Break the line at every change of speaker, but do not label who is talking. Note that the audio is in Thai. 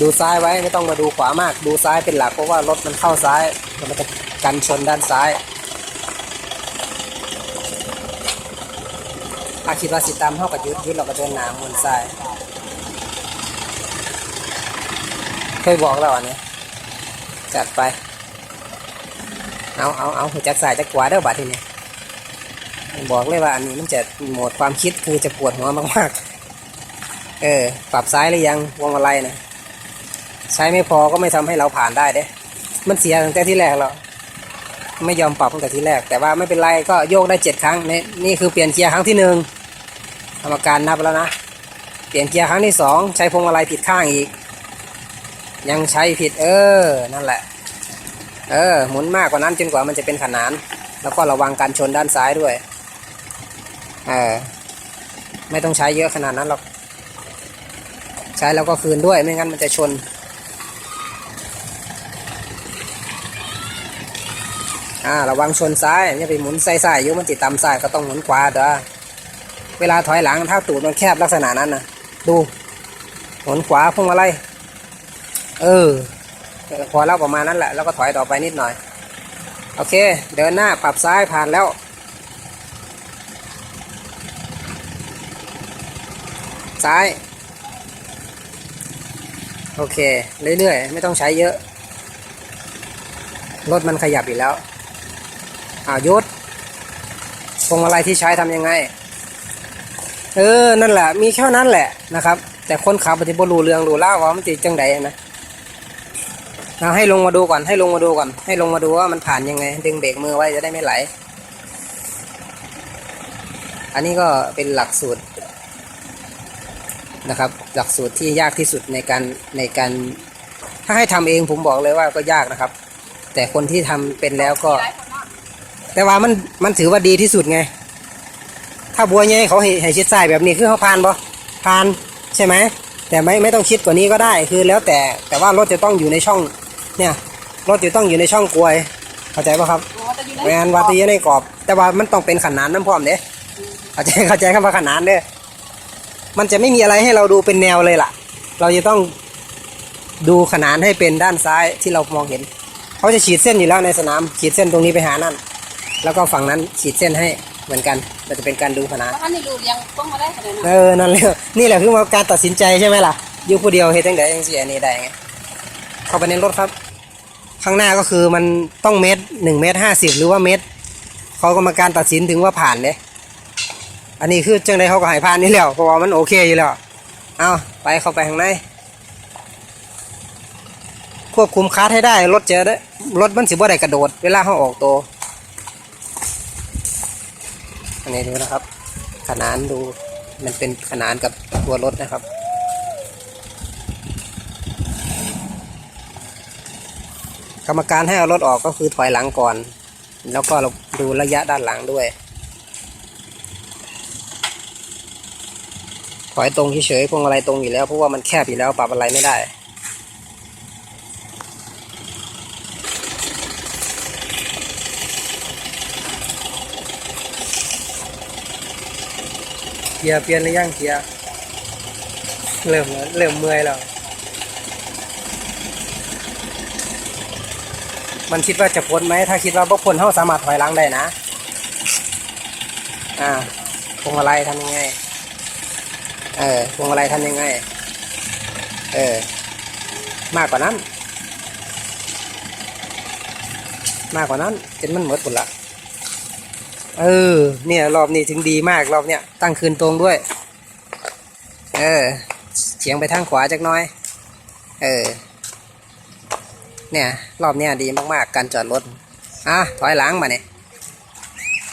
ดูซ้ายไว้ไม่ต้องมาดูขวามาก ดูซ้ายเป็นหลักเพราะว่ารถมันเข้าซ้ายมันจะกันชนด้านซ้ายอาคิดว่าสิตามเท่ากับยุดยุดเราก็เดินหนาหมุนซ้ายเคยบอกแล้วอันนี้จัดไป เอาเอาเอาหัวจักสายจักขวาเด้อบาดทีนี้บอกเลยว่าอันนี้มันจะโหมดความคิดคือจะปวดหัวมากๆ เออ ปรับซ้ายหรือยังวงมาลัยนะ ใช้ไม่พอก็ไม่ทำให้เราผ่านได้เด้ มันเสียตั้งแต่ที่แรกแล้วไม่ยอมปรับตั้งแต่ที่แรก แต่ว่าไม่เป็นไรก็โยกได้เจ็ดครั้งนี่นี่คือเปลี่ยนเกียร์ครั้งที่หนึ่งกรรมการนับแล้วนะเปลี่ยนเกียร์ครั้งที่สองใช้พวงมาลัยผิดข้างอีก ยังใช้ผิดเออนั่นแหละ เออหมุนมากกว่านั้นจนกว่ามันจะเป็นขนาน แล้วก็ระวังการชนด้านซ้ายด้วยเออไม่ต้องใช้เยอะขนาดนั้นหรอก ใช้แล้วก็คืนด้วยไม่งั้นมันจะชน อ่าระวังชนซ้ายอย่าไปหมุนซ้ายๆอยุมันติดตามซ้ายก็ต้องหมุนขวาเด้อเวลาถอยหลังถ้าตูดมันแคบลักษณะนั้นนะดูหมุนขวาพุ่งอะไร เออพอแล้วประมาณนั้นแหละแล้วก็ถอยต่อไปนิดหน่อย โอเค เดินหน้าปรับซ้ายผ่านแล้วซ้าย โอเค เรื่อยๆ ไม่ต้องใช้เยอะ รถมันขยับอยู่แล้ว อายุดพวงมาลัยที่ใช้ทำยังไง เออ นั่นแหละ มีแค่นั้นแหละนะครับ แต่คนขับปฏิบัติรูเรืองรู้เล่าว่ามันจะจังใดนะเราให้ลงมาดูก่อน ให้ลงมาดูก่อน ให้ลงมาดูว่ามันผ่านยังไง ดึงเบรกมือไว้จะได้ไม่ไหล อันนี้ก็เป็นหลักสูตรนะครับ หลักสูตรที่ยากที่สุดในการในการ ถ้าให้ทำเองผมบอกเลยว่าก็ยากนะครับ แต่คนที่ทำเป็นแล้วก็ แต่ว่ามันมันถือว่าดีที่สุดไง ถ้าบัวใหญ่เขาให้ให้ชิดซ้ายแบบนี้คือเขาผ่านปะผ่านใช่ไหมแต่ไม่ไม่ต้องคิดกว่านี้ก็ได้คือแล้วแต่แต่ว่ารถจะต้องอยู่ในช่องเนี่ยรถจะต้องอยู่ในช่องกลวยเข้าใจปะครับงานวัดตีในกรอบ แต่ว่ามันต้องเป็นขนานน้ำพร้อมเด้เข้าใจเข้าใจคำว่าขนานเด้อมันจะไม่มีอะไรให้เราดูเป็นแนวเลยล่ะ เราจะต้องดูขนานให้เป็นด้านซ้ายที่เรามองเห็น เขาจะฉีดเส้นอยู่แล้วในสนามขีดเส้นตรงนี้ไปหานั่น แล้วก็ฝั่งนั้นขีดเส้นให้เหมือนกันเราจะเป็นการดูขนาน
ว่าท่านนี่รู้เรียังต้องมาได้ขนาดนั้น
เออนั่นแหละนี่แหละคือว่าการตัดสินใจใช่ไหมล่ะอยู่ผู้เดียวเฮ็ดจังไดจังซี่อันนี้ได้ไงเข้าไปในรถครับ ข้างหน้าก็คือมันต้องเมตรหนึ่งเมตรห้าสิบหรือว่าเมตรเขากรรมการตัดสินถึงว่าผ่านเลยอันนี้คือจังไดเขาก็ให้ผ่านนี่แล้วเพราะว่ามันโอเคอยู่แล้วเอาไปเข้าไปข้างในควบคุมคาร์ทให้ได้รถจะได้รถมันสิบ่ได้กระโดด เวลาเขาออกตัว อันนี้ดูนะครับ ขนานดูมันเป็นขนานกับตัวรถนะครับ กรรมการให้เอารถออกก็คือถอยหลังก่อน แล้วก็เราดูระยะด้านหลังด้วย ถอยตรงเฉยๆพวงมาลัยตรงอยู่แล้วเพราะว่ามันแคบอยู่แล้วปรับอะไรไม่ได้ กียร์เปลี่ยนหรือยังเกียร์เริ่มแล้วเริ่มเมื่อยแล้วมันคิดว่าจะพ้นไหมถ้าคิดว่าพวกพ้นเขาสามารถถอยหลังได้นะ อ่าพวงมาลัยทำยังไง เออพวงมาลัยทำยังไง เออ มากกว่านั้น มากกว่านั้นจนมันหมดหมดละ เออ เนี่ย รอบนี้ถึงดีมากรอบเนี้ยตั้งคืนตรงด้วย เออเฉียงไปทางขวาจักน้อย เออ เนี่ย รอบเนี้ยดีมากๆ การจอดรถอะถอยหลังมาเนี่ย